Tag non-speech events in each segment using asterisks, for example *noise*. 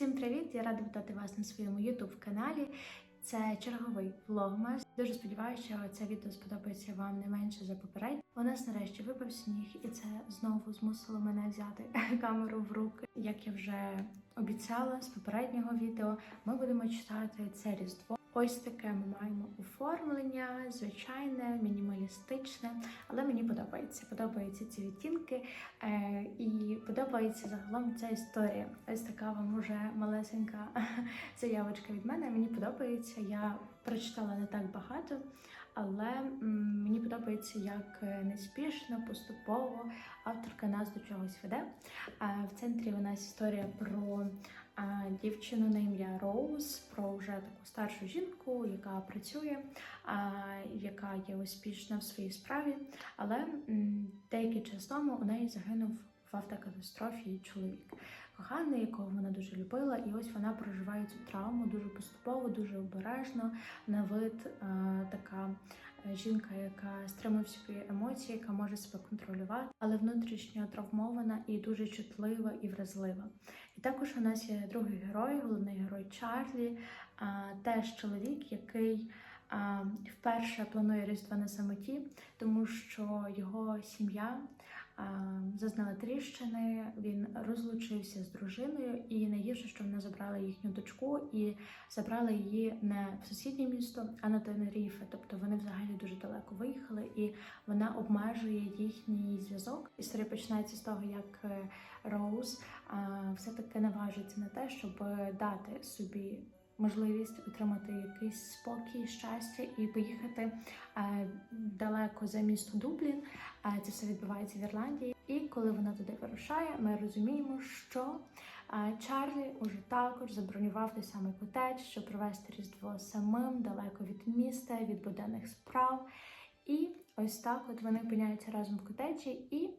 Всім привіт! Я рада вітати вас на своєму youtube каналі. Це черговий влогмас. Дуже сподіваюся, що це відео сподобається вам не менше за попереднє. У нас нарешті випав сніг, і це знову змусило мене взяти *laughs* камеру в руки. Як я вже обіцяла з попереднього відео, ми будемо читати це різдво. Ось таке ми маємо оформлення, звичайне, мінімалістичне, але мені подобається. Подобаються ці відтінки е, і подобається загалом ця історія. Ось така вам уже малесенька *laughs* заявочка від мене. Мені подобається. Я прочитала не так багато, але мені подобається, як е, неспішно, поступово авторка нас до чогось веде. Е, В центрі у нас історія про дівчину на ім'я Роуз, про вже таку старшу жінку, яка працює, яка є успішна в своїй справі, але деякий час тому у неї загинув в автокатастрофі чоловік, коханий, якого вона дуже любила, і ось вона проживає цю травму дуже поступово, дуже обережно. На вид така е, жінка, яка стримує собі емоції, яка може себе контролювати, але внутрішньо травмована і дуже чутлива і вразлива. І також у нас є другий герой, головний герой Чарлі, теж чоловік, який вперше планує різдво на самоті, тому що його сім'я зазнала тріщини, він розлучився з дружиною, і найгірше, що вона забрала їхню дочку і забрала її не в сусіднє місто, а на Тенеріфе. Тобто вони взагалі дуже далеко виїхали, і вона обмежує їхній зв'язок. Історія починається з того, як е, Роуз все-таки наважиться на те, щоб дати собі можливість отримати якийсь спокій, щастя і поїхати е, далеко за місто Дублін. Е, Це все відбувається в Ірландії. І коли вона туди вирушає, ми розуміємо, що е, Чарлі уже також забронював той самий котедж, щоб провести різдво самим далеко від міста, від буденних справ. І ось так от вони опиняються разом в котеджі і.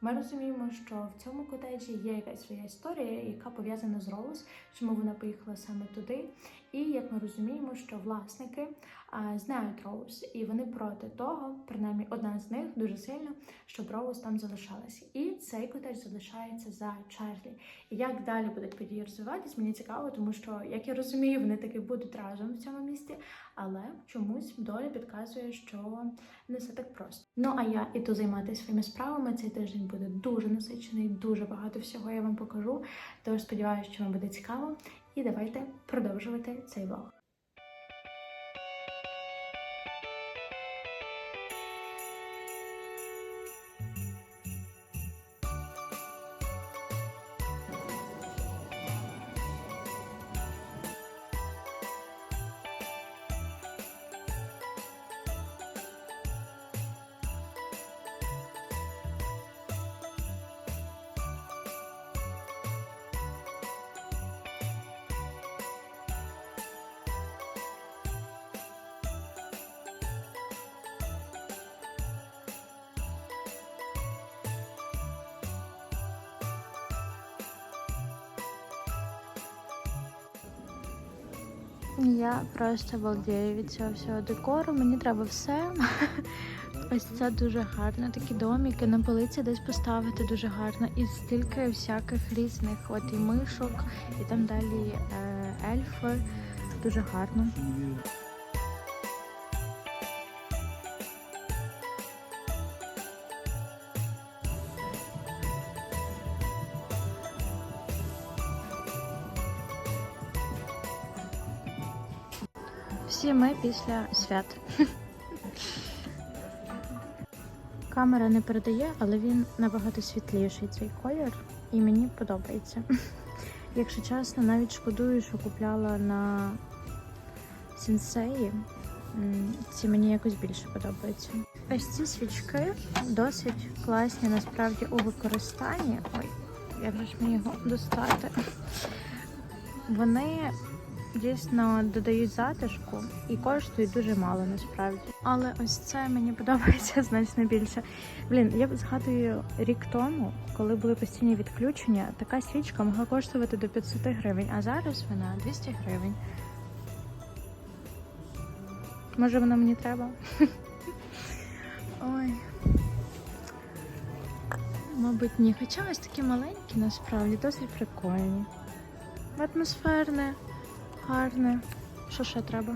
Ми розуміємо, що в цьому котеджі є якась своя історія, яка пов'язана з Роуз, чому вона поїхала саме туди. І як ми розуміємо, що власники а, знають Роуз, і вони проти того, принаймні одна з них дуже сильно, щоб Роуз там залишалася. І цей котедж залишається за Чарлі. І як далі будуть події розвиватись, мені цікаво, тому що, як я розумію, вони таки будуть разом в цьому місті, але чомусь доля підказує, що не все так просто. Ну а я іду займатися своїми справами. Цей тиждень буде дуже насичений, дуже багато всього я вам покажу. Тож сподіваюся, що вам буде цікаво. І давайте продовжувати цей влог. Я просто балдею від цього всього декору. Мені треба все. *laughs* Ось це дуже гарно. Такі доміки на полиці десь поставити дуже гарно. І стільки всяких різних от і мишок, і там далі е, ельфи. Дуже гарно. Ми після свят. Камера не передає, але він набагато світліший цей колір, і мені подобається. Якщо чесно, навіть шкодую, що купляла на сенсеї. Ці мені якось більше подобаються. Ось ці свічки досить класні насправді у використанні. Ой, як же ж мені його достати? Вони дійсно додають затишку і коштують дуже мало насправді. Але ось це мені подобається *laughs* значно більше. Блін, я згадую рік тому, коли були постійні відключення, така свічка могла коштувати до 500 гривень, а зараз вона 200 гривень. Може, вона мені треба? *laughs* Ой. Мабуть, ні. Хоча ось такі маленькі насправді досить прикольні. Атмосферне, гарне. Що ще треба?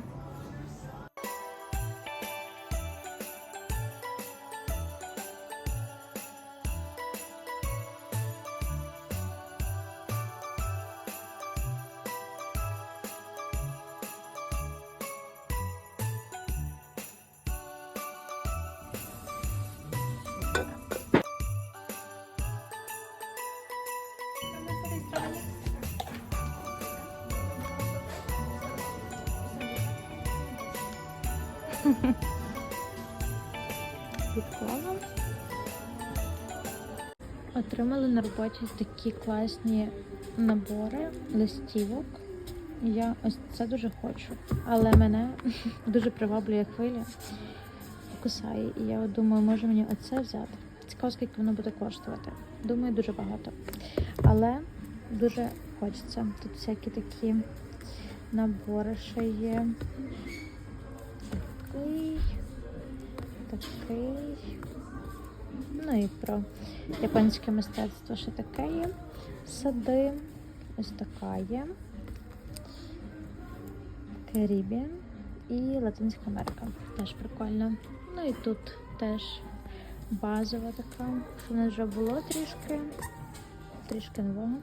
Відклала. Отримали на роботі такі класні набори листівок. Я ось це дуже хочу. Але мене *laughs* дуже приваблює хвиля кусає. І я думаю, може мені оце взяти. Цікаво, скільки воно буде коштувати. Думаю, дуже багато. Але дуже хочеться. Тут всякі такі набори ще є. Такий, такий. Ну і про японське мистецтво ще таке є. Сади. Ось така є. Карібіан і Латинська Америка. Теж прикольно. Ну і тут теж базова така, що в нас вже було трішки. Трішки нового.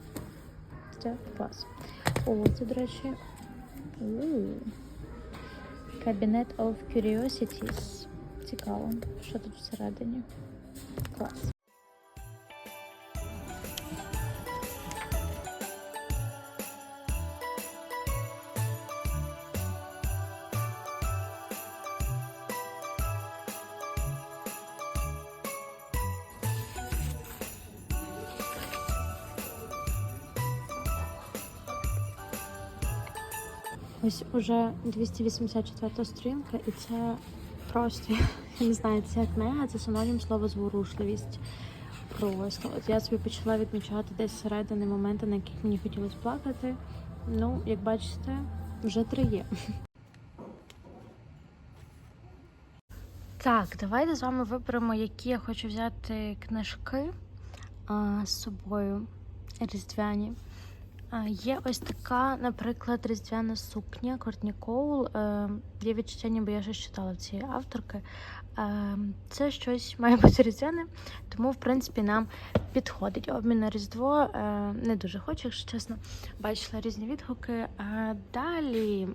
Це клас. О, це, до речі. Cabinet of Curiosities. Цікаво, що тут всередині. Клас. Ось уже 284 сторінка, і це просто, *laughs* я не знаю, це ця книга це синонім слова зворушливість. Просто. От я собі почала відмічати десь середини моменти, на яких мені хотілося плакати. Ну, як бачите, вже три є. Так, давайте з вами виберемо, які я хочу взяти книжки а, з собою різдвяні. Є ось така, наприклад, різдвяна сукня Кортні Коул. Е, Є відчуття, ніби я щось читала в цієї авторки. Е, Це щось має бути різдвяне, тому в принципі нам підходить. Обмін на Різдво е, не дуже хочу, якщо чесно. Бачила різні відгуки. Далі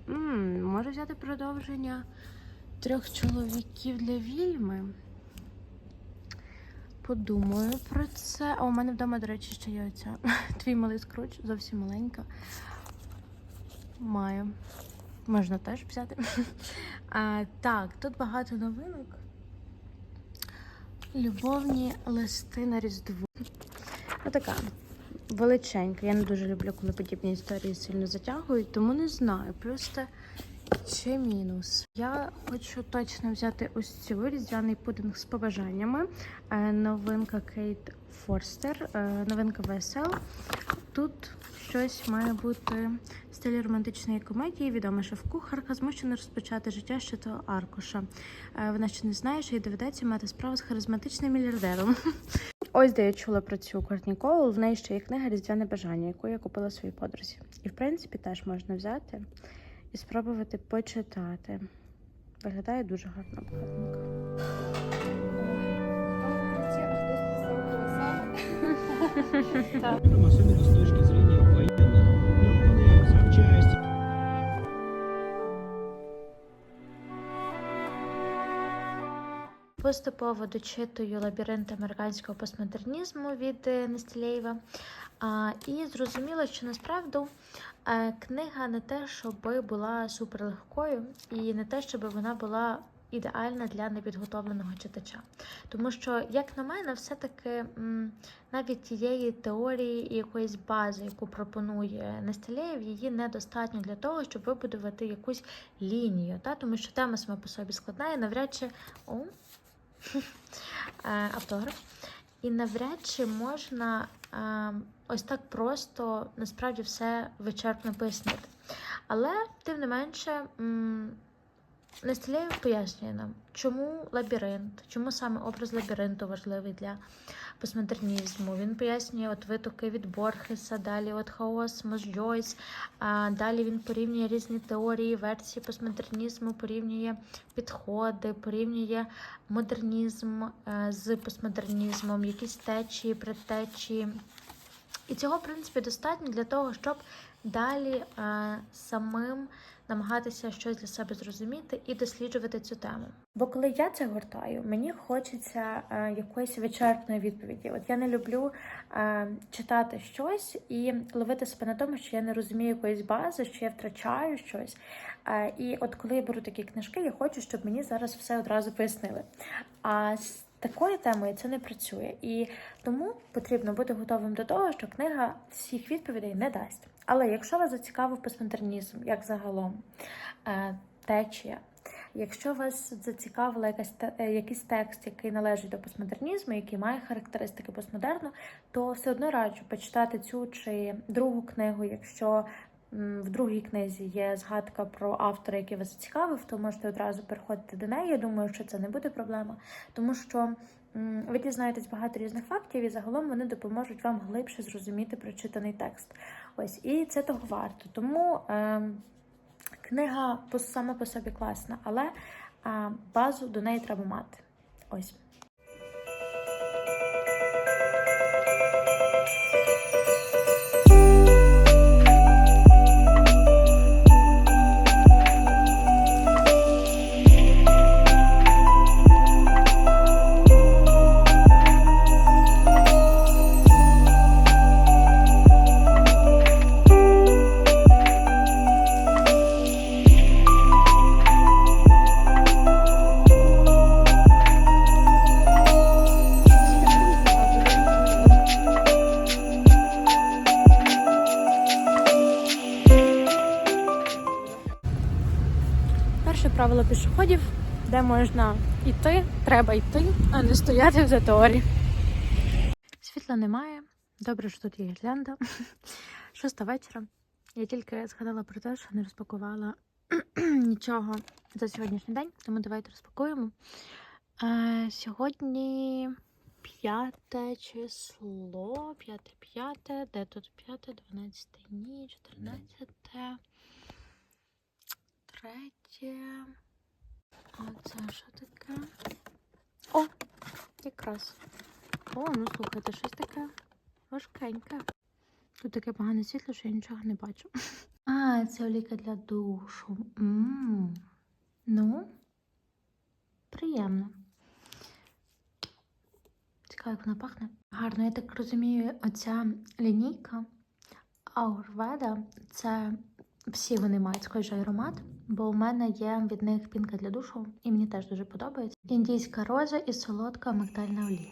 можу взяти продовження трьох чоловіків для вільми. Подумаю про це. А у мене вдома, до речі, ще є оця *laughs* твій малий скруч, зовсім маленька. Маю. Можна теж взяти. *laughs* А, так, тут багато новинок. Любовні листи на Різдво. Отака величенька. Я не дуже люблю, коли подібні історії сильно затягують, тому не знаю. Плюс чи мінус. Я хочу точно взяти ось цю різдвяний пудинг з побажаннями. Е, Новинка Кейт Форстер, е, новинка VSL. Тут щось має бути в стилі романтичної комедії. Відома шеф-кухарка змушена розпочати життя ще того аркуша. Е, Вона ще не знає, що їй доведеться мати справу з харизматичним мільярдером. *laughs* Ось де я чула про цю Кортні Коул. В неї ще є книга Різдвяне бажання, яку я купила своїй подрузі. І в принципі теж можна взяти і спробувати почитати. Виглядає дуже гарно обкладинка. Машини до точки Поступово дочитую лабіринт американського постмодернізму від е, Нестілєєва. І зрозуміла, що насправді е, книга не те, щоб була суперлегкою, і не те, щоб вона була ідеальна для непідготовленого читача. Тому що, як на мене, все-таки навіть тієї теорії і якоїсь бази, яку пропонує Нестілєєв, її недостатньо для того, щоб вибудувати якусь лінію. Та? Тому що тема сама по собі складна і навряд чи. О, автограф. І навряд чи можна е, ось так просто насправді все вичерпно пояснити. Але, тим не менше, м, пояснює нам, чому лабіринт, чому саме образ лабіринту важливий для постмодернізму. Він пояснює от витоки від Борхеса, далі от хаосмос, Джойс. Далі він порівнює різні теорії, версії постмодернізму, порівнює підходи, порівнює модернізм е, з постмодернізмом, якісь течії, предтечії. І цього, в принципі, достатньо для того, щоб далі е, самим намагатися щось для себе зрозуміти і досліджувати цю тему. Бо коли я це гортаю, мені хочеться е, якоїсь вичерпної відповіді. От я не люблю е, читати щось і ловити себе на тому, що я не розумію якоїсь бази, що я втрачаю щось. І от коли я беру такі книжки, я хочу, щоб мені зараз все одразу пояснили. А такою темою це не працює. І тому потрібно бути готовим до того, що книга всіх відповідей не дасть. Але якщо вас зацікавив постмодернізм, як загалом, е, течія, якщо вас зацікавила якась е, якийсь текст, який належить до постмодернізму, який має характеристики постмодерну, то все одно раджу почитати цю чи другу книгу, якщо в другій книзі є згадка про автора, який вас зацікавив, то можете одразу переходити до неї. Я думаю, що це не буде проблема, тому що ви дізнаєтесь багато різних фактів, і загалом вони допоможуть вам глибше зрозуміти прочитаний текст. Ось і це того варто. Тому ем, книга по саме по собі класна, але базу до неї треба мати. Ось. Перше правило пішоходів, де можна йти, треба йти, а не стояти в заторі. Світла немає. Добре, що тут є гірлянда. *laughs* Шоста вечора. Я тільки згадала про те, що не розпакувала *clears throat* нічого за сьогоднішній день, тому давайте розпакуємо. Е, сьогодні п'яте число, п'яте, п'яте, де тут п'яте, дванадцяте, ні, чотирнадцяте, третє. А це що таке? О, якраз. О, ну слухайте, щось таке важкеньке. Тут таке погане світло, що я нічого не бачу. *laughs* А, це оліка для душу. м Ну, приємно. Цікаво, як вона пахне. Гарно, я так розумію, оця лінійка Аурведа це всі вони мають схожий аромат, бо у мене є від них пінка для душу, і мені теж дуже подобається. Індійська роза і солодка мигдальна олія.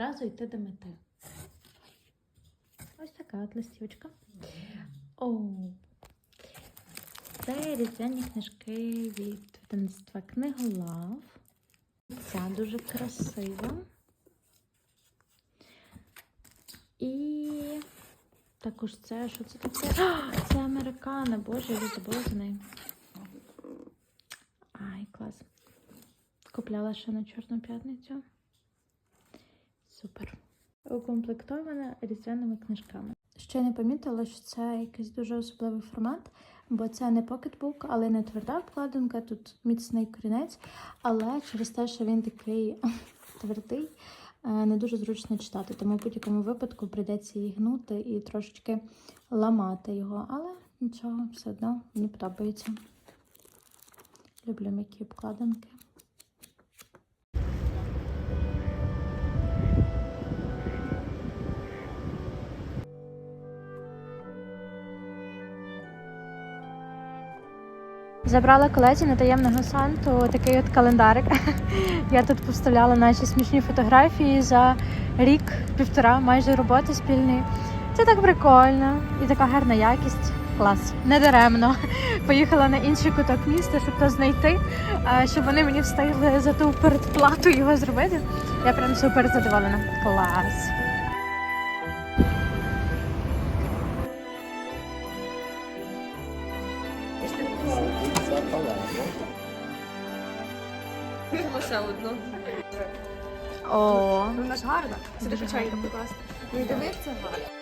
Можна відразу йти до мети. Ось така от листівочка. О, це різдвяні книжки від видавництва Книголав. Ця дуже красива. І також це, що це таке? Це американа, боже, я забула за нею. Ай, клас. Купляла ще на Чорну п'ятницю. Супер. Укомплектована різдвяними книжками. Ще не помітила, що це якийсь дуже особливий формат, бо це не покетбук, але не тверда обкладинка, тут міцний корінець, але через те, що він такий *laughs* твердий, е, не дуже зручно читати. Тому в будь-якому випадку прийдеться її гнути і трошечки ламати його. Але нічого, все одно мені подобається. Люблю м'які обкладинки. Забрала колезі на таємного санту такий от календарик. *laughs* Я тут поставляла наші смішні фотографії за рік-півтора майже роботи спільної. Це так прикольно і така гарна якість. Клас, не даремно. *laughs* Поїхала на інший куток міста, щоб то знайти, щоб вони мені встигли за ту передплату його зробити. Я прям супер задоволена. Клас. Лише одну. О, Вона ж гарна. Сюди печенька покласти. Не дивиться гарно.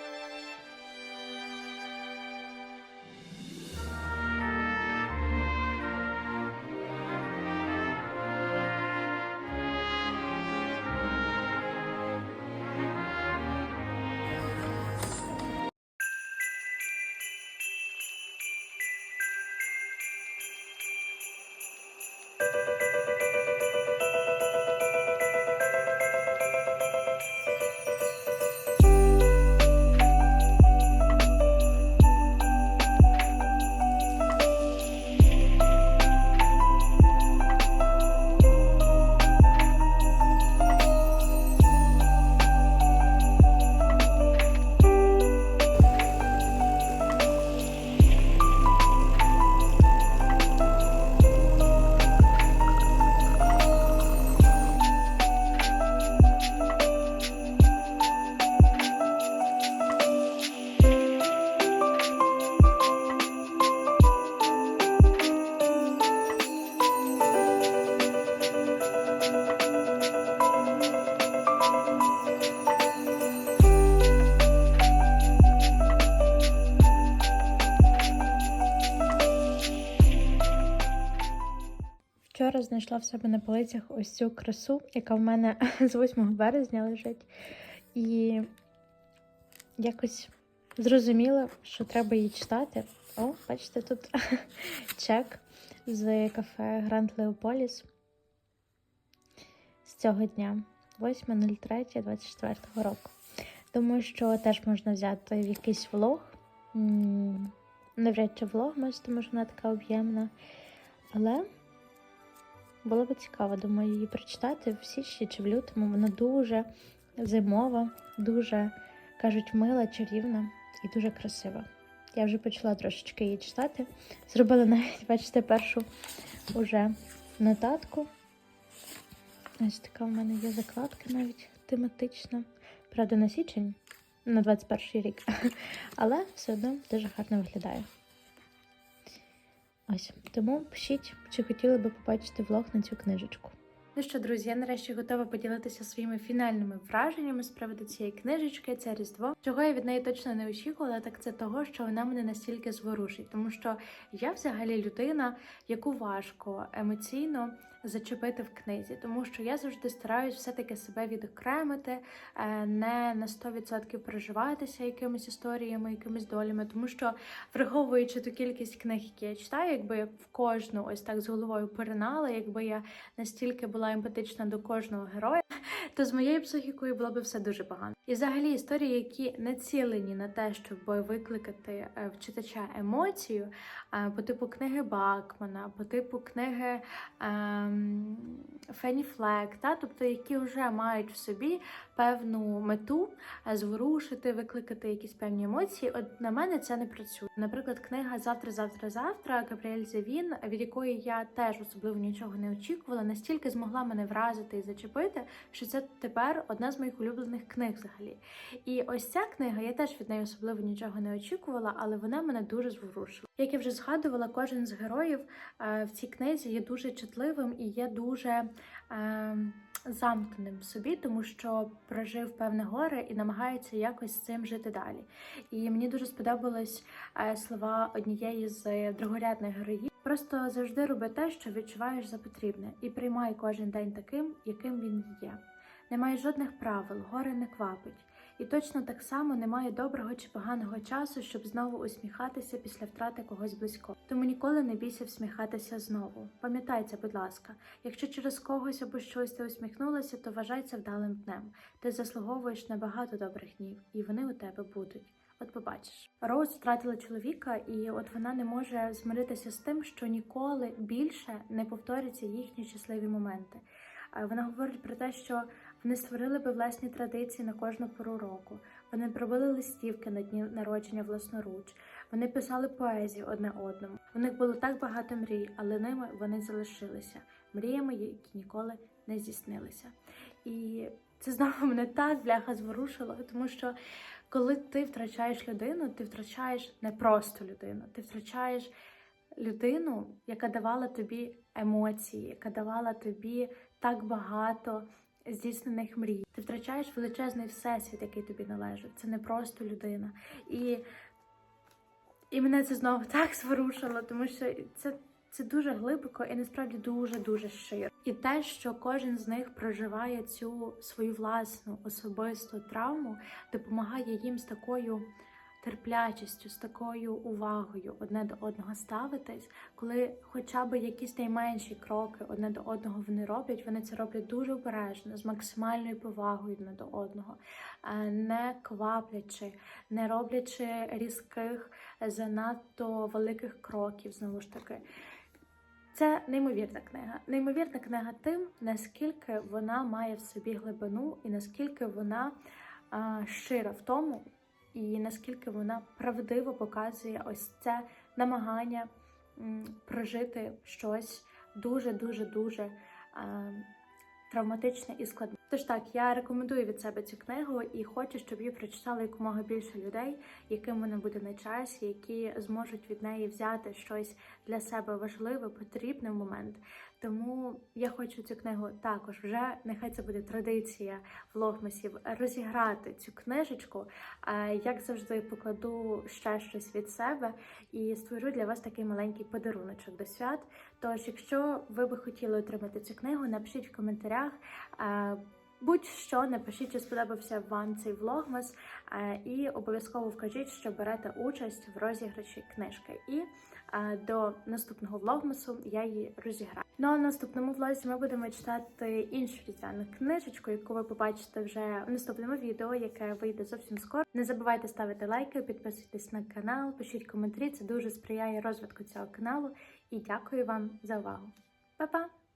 Вчора знайшла в себе на полицях ось цю красу, яка в мене *laughs* з 8 березня лежить. І якось зрозуміла, що треба її читати. О, бачите, тут *laughs* чек з кафе Гранд Леополіс з цього дня, 8.03.24 року. Думаю, що теж можна взяти в якийсь влог. Навряд чи влог, тому що вона така об'ємна. Але було б цікаво, думаю, її прочитати в січні чи в лютому. Вона дуже зимова, дуже, кажуть, мила, чарівна і дуже красива. Я вже почала трошечки її читати. Зробила навіть, бачите, першу уже нотатку. Ось така в мене є закладка навіть тематична. Правда, на січень, на 21 рік. *laughs* Але все одно дуже гарно виглядає. Ось тому пишіть, чи хотіли би побачити влог на цю книжечку. Ну що, друзі, я нарешті готова поділитися своїми фінальними враженнями з приводу цієї книжечки. Це Різдво. Чого я від неї точно не очікувала, так це того, що вона мене настільки зворушить, тому що я взагалі людина, яку важко емоційно зачепити в книзі, тому що я завжди стараюсь все-таки себе відокремити, е, не на 100% переживатися якимись історіями, якимись долями, тому що враховуючи ту кількість книг, які я читаю, якби я в кожну ось так з головою поринала, якби я настільки була емпатична до кожного героя, то з моєю психікою було б все дуже погано. І взагалі історії, які націлені на те, щоб викликати е, в читача емоцію, е, по типу книги Бакмана, по типу книги ем, Фенні Флек, та тобто які вже мають в собі певну мету е, зворушити, викликати якісь певні емоції. От на мене це не працює. Наприклад, книга Завтра, завтра, завтра Габріель Зевін, від якої я теж особливо нічого не очікувала, настільки змогла мене вразити і зачепити, що це тепер одна з моїх улюблених книг взагалі. І ось ця книга, я теж від неї особливо нічого не очікувала, але вона мене дуже зворушила. Як я вже згадувала, кожен з героїв е, в цій книзі є дуже чутливим і є дуже. Е, замкненим в собі, тому що прожив певне горе і намагається якось з цим жити далі. І мені дуже сподобались е, слова однієї з другорядних героїв. Просто завжди роби те, що відчуваєш за потрібне, і приймай кожен день таким, яким він є. Немає жодних правил, горе не квапить. І точно так само немає доброго чи поганого часу, щоб знову усміхатися після втрати когось близького. Тому ніколи не бійся всміхатися знову. Пам'ятай це, будь ласка, якщо через когось або щось ти усміхнулася, то вважай вдалим днем. Ти заслуговуєш на багато добрих днів, і вони у тебе будуть. От побачиш. Роуз втратила чоловіка, і от вона не може змиритися з тим, що ніколи більше не повторяться їхні щасливі моменти. Е, Вона говорить про те, що вони створили би власні традиції на кожну пору року. Вони пробили листівки на дні народження власноруч. Вони писали поезію одне одному. У них було так багато мрій, але ними вони залишилися мріями, які ніколи не здійснилися. І це знову мене так бляха зворушило, тому що коли ти втрачаєш людину, ти втрачаєш не просто людину, ти втрачаєш людину, яка давала тобі емоції, яка давала тобі так багато здійснених мрій. Ти втрачаєш величезний всесвіт, який тобі належав. Це не просто людина. І, і мене це знову *laughs* так зворушило, тому що це. Це дуже глибоко і насправді дуже дуже щиро. І те, що кожен з них проживає цю свою власну особисту травму, допомагає їм з такою терплячістю, з такою увагою одне до одного ставитись, коли хоча б якісь найменші кроки одне до одного вони роблять, вони це роблять дуже обережно, з максимальною повагою одне до одного, е, не кваплячи, не роблячи різких, занадто великих кроків, знову ж таки. Це неймовірна книга. Неймовірна книга тим, наскільки вона має в собі глибину і наскільки вона а, щира в тому, і наскільки вона правдиво показує ось це намагання прожити щось дуже, дуже, дуже а, травматичне і складне. Тож так, я рекомендую від себе цю книгу і хочу, щоб її прочитали якомога більше людей, яким вона буде на часі, які зможуть від неї взяти щось для себе важливе, потрібне в момент. Тому я хочу цю книгу також вже нехай це буде традиція влогмасів розіграти цю книжечку. Як завжди, покладу ще щось від себе і створю для вас такий маленький подаруночок до свят. Тож, якщо ви би хотіли отримати цю книгу, напишіть в коментарях. Будь-що напишіть, чи сподобався вам цей влогмас, е, і обов'язково вкажіть, що берете участь в розіграші книжки. І е, до наступного влогмасу я її розіграю. Ну а в наступному влозі ми будемо читати іншу різдвяну книжечку, яку ви побачите вже в наступному відео, яке вийде зовсім скоро. Не забувайте ставити лайки, підписуйтесь на канал, пишіть коментарі. Це дуже сприяє розвитку цього каналу. І дякую вам за увагу. Па-па!